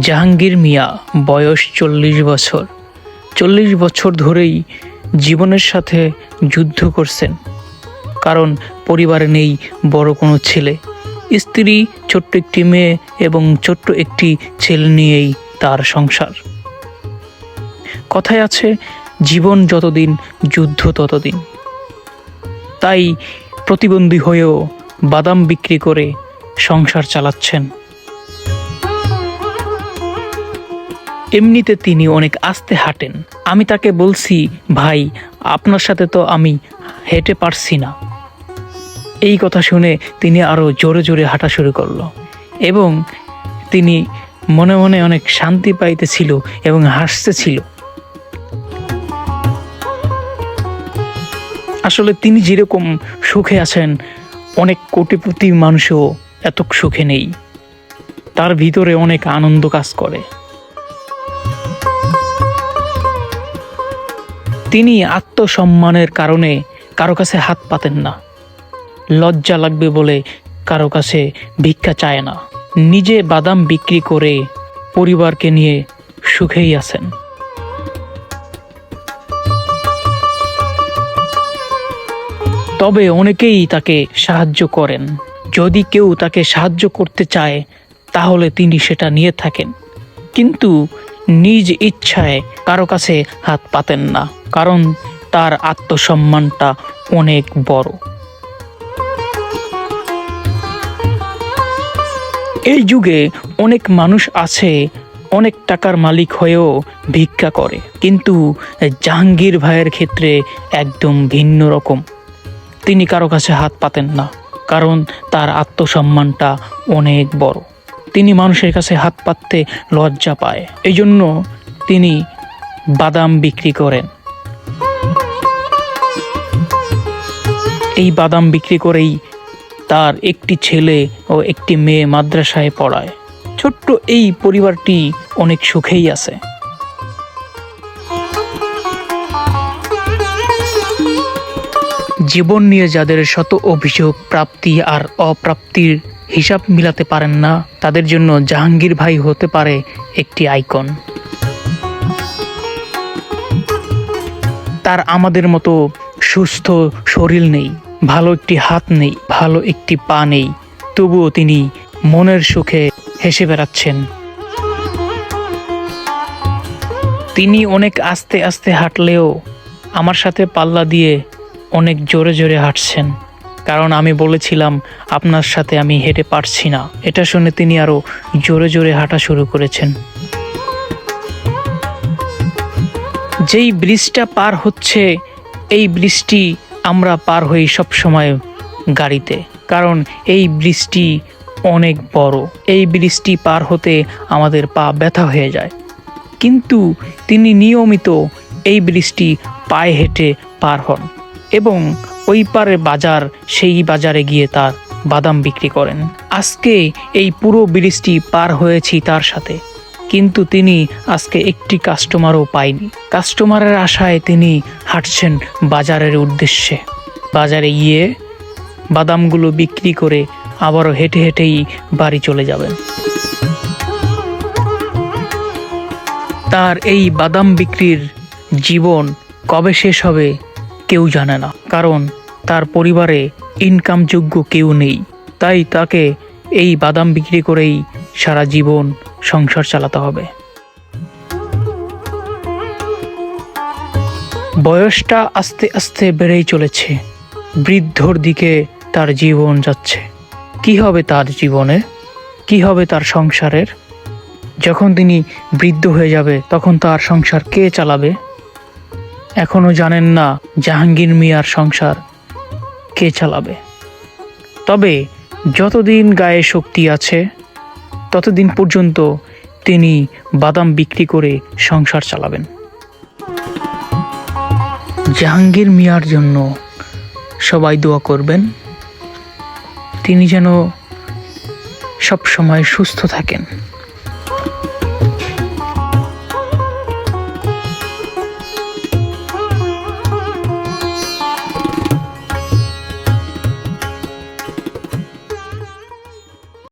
জাহাঙ্গীর মিয়া, বয়স চল্লিশ বছর। চল্লিশ বছর ধরেই জীবনের সাথে যুদ্ধ করছেন। কারণ পরিবারে নেই বড় কোনো ছেলে। স্ত্রী ছোট্ট একটি মেয়ে এবং ছোট্ট একটি ছেলে নিয়েই তার সংসার। কথায় আছে, জীবন যতদিন, যুদ্ধ ততদিন। তাই প্রতিবন্ধী হয়েও বাদাম বিক্রি করে সংসার চালাচ্ছেন। এমনিতে তিনি অনেক আস্তে হাঁটেন। আমি তাকে বলছি, ভাই, আপনার সাথে তো আমি হেঁটে পারছি না। এই কথা শুনে তিনি আরও জোরে জোরে হাঁটা শুরু করল এবং তিনি মনে মনে অনেক শান্তি পাইতেছিল এবং হাসতেছিল। আসলে তিনি যেরকম সুখে আছেন অনেক কোটিপতি মানুষও এত সুখে নেই। তার ভিতরে অনেক আনন্দ কাজ করে। তিনি আত্মসম্মানের কারণে কারও কাছে হাত পাতেন না। লজ্জা লাগবে বলে কারও কাছে ভিক্ষা চায় না। নিজে বাদাম বিক্রি করে পরিবারকে নিয়ে সুখেই আছেন। তবে অনেকেই তাকে সাহায্য করেন। যদি কেউ তাকে সাহায্য করতে চায়, তাহলে তিনি সেটা নিয়ে থাকেন। কিন্তু নিজ ইচ্ছায় কারও কাছে হাত পাতেন না, কারণ তার আত্মসম্মানটা অনেক বড়। এই যুগে অনেক মানুষ আছে, অনেক টাকার মালিক হয়েও ভিক্ষা করে, কিন্তু জাহাঙ্গীর ভাইয়ের ক্ষেত্রে একদম ভিন্ন রকম। তিনি কারও কাছে হাত পাতেন না, কারণ তার আত্মসম্মানটা অনেক বড়। তিনি মানুষের কাছে হাত পাততে লজ্জা পায় এই জন্য তিনি বাদাম বিক্রি করেন। এই বাদাম বিক্রি করেই তার একটি ছেলে ও একটি মেয়ে মাদ্রাসায় পড়ায়। ছোট্ট এই পরিবারটি অনেক সুখেই আছে। জীবন নিয়ে যাদের শত অভিযোগ, প্রাপ্তি আর অপ্রাপ্তির হিসাব মিলাতে পারেন না, তাদের জন্য জাহাঙ্গীর ভাই হতে পারে একটি আইকন। তার আমাদের মতো সুস্থ শরীর নেই, ভালো একটি হাত নেই, ভালো একটি পা নেই, তবুও তিনি মনের সুখে হেসে বেড়াচ্ছেন। তিনি অনেক আস্তে আস্তে হাঁটলেও আমার সাথে পাল্লা দিয়ে অনেক জোরে জোরে হাঁটছেন। কারণ আমি বলেছিলাম, আপনার সাথে আমি হেঁটে পারছি না। এটা শুনে তিনি আরও জোরে জোরে হাঁটা শুরু করেছেন। যেই ব্রিজটা পার হচ্ছে, এই ব্রিজটি আমরা পার হই সবসময় গাড়িতে। কারণ এই ব্রিজটি অনেক বড়। এই ব্রিজটি পার হতে আমাদের পা ব্যথা হয়ে যায়। কিন্তু তিনি নিয়মিত এই ব্রিজটি পায়ে হেঁটে পার হন। এবং ওই পারে বাজার, সেই বাজারে গিয়ে তার বাদাম বিক্রি করেন। আজকে এই পুরো ব্রিজটি পার হয়েছি তার সাথে। কিন্তু তিনি আজকে একটি কাস্টমারও পায়নি। কাস্টমারের আশায় তিনি হাঁটছেন বাজারের উদ্দেশ্যে। বাজারে গিয়ে বাদামগুলো বিক্রি করে আবারও হেঁটে হেঁটেই বাড়ি চলে যাবেন। তার এই বাদাম বিক্রির জীবন কবে শেষ হবে কেউ জানে না, কারণ তার পরিবারে ইনকামযোগ্য কেউ নেই। তাই তাকে এই বাদাম বিক্রি করেই সারা জীবন সংসার চালাতে হবে। বয়সটা আস্তে আস্তে বেড়েই চলেছে। বৃদ্ধর দিকে তার জীবন যাচ্ছে। কি হবে তার জীবনে? কি হবে তার সংসারের? যখন তিনি বৃদ্ধ হয়ে যাবে, তখন তার সংসার কে চালাবে? এখনও জানেন না জাহাঙ্গীর মিয়ার সংসার কে চালাবে। তবে যতদিন গায়ে শক্তি আছে, ততদিন পর্যন্ত তিনি বাদাম বিক্রি করে সংসার চালাবেন। জাহাঙ্গীর মিয়ার জন্য সবাই দোয়া করবেন। তিনি যেন সব সময় সুস্থ থাকেন।